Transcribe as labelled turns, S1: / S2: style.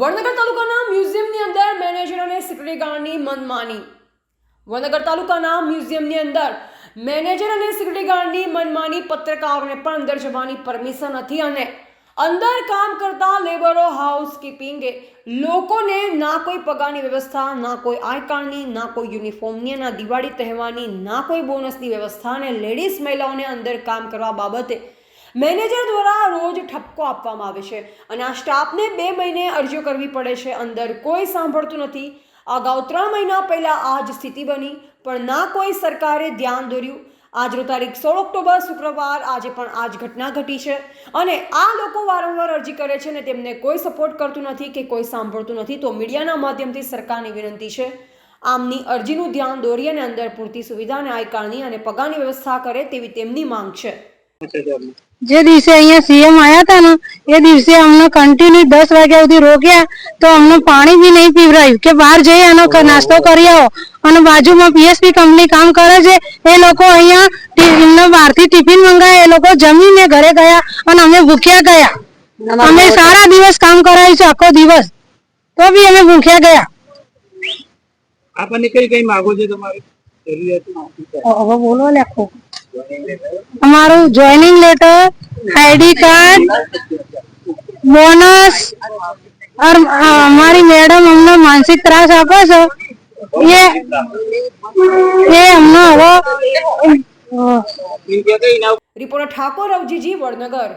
S1: વડનગર તાલુકાના મ્યુઝિયમની અંદર મેનેજર અને સિક્યુરિટી ગાર્ડની મનમાની. વડનગર તાલુકાના મ્યુઝિયમની અંદર મેનેજર અને સિક્યુરિટી ગાર્ડની મનમાની પત્રકારોને પણ અંદર જવાની પરમિશન નથી અને અંદર કામ કરતા લેબરો હાઉસકીપિંગે લોકોને ના કોઈ પગારની વ્યવસ્થા, ના કોઈ આઈ કાર્ડની, ના કોઈ યુનિફોર્મની ના દિવાળી તહેવારની ના કોઈ બોનસની વ્યવસ્થા અને લેડીઝ મહિલાઓને અંદર કામ કરવા બાબતે મેનેજર દ્વારા રોજ ઠપકો આપવામાં આવે છે અને આ સ્ટાફને બે મહિને અરજીઓ કરવી પડે છે. અંદર કોઈ સાંભળતું નથી. અગાઉ ત્રણ મહિના પહેલાં આ જ સ્થિતિ બની, પણ ના કોઈ સરકારે ધ્યાન દોર્યું. આજનો તારીખ સોળ ઓક્ટોબર, શુક્રવાર, આજે પણ આ જ ઘટના ઘટી છે અને આ લોકો વારંવાર અરજી કરે છે અને તેમને કોઈ સપોર્ટ કરતું નથી કે કોઈ સાંભળતું નથી, તો મીડિયાના માધ્યમથી સરકારની વિનંતી છે. આમની અરજીનું ધ્યાન દોરી અને અંદર પૂરતી સુવિધા અને આયકાળની અને પગારની વ્યવસ્થા કરે તેવી તેમની માંગ છે.
S2: જે દિવસે અહીંયા સીએમ આયા હતા ને એ દિવસે અમને કન્ટિન્યુ દસ વાગ્યા સુધી રોક્યા તો અમને પાણી બી નહીં પીવરાયું કે બહાર જઈ એનો નાસ્તો કરી આવો. અને બાજુમાં પીએસપી કંપની કામ કરે છે એ લોકો અહીંયા એમને બહારથી ટિફિન મંગાવ્યા એ લોકો જમીને ઘરે ગયા અને અમે ભૂખ્યા ગયા. અમે સારા દિવસ કામ કરાયું છે આખો દિવસ. તો બી અમે ભૂખ્યા ગયા.
S3: આપણને કઈ કઈ માગો છે તમારી? જરૂરિયાત
S2: બોલો લખો અમારું joining letter ID card bonus અમારી મેડમ અમને માનસિક ત્રાસ આપે છે. એ એ અમને હવે,
S1: રિપોર્ટર ઠાકોર અવજીજી વડનગર.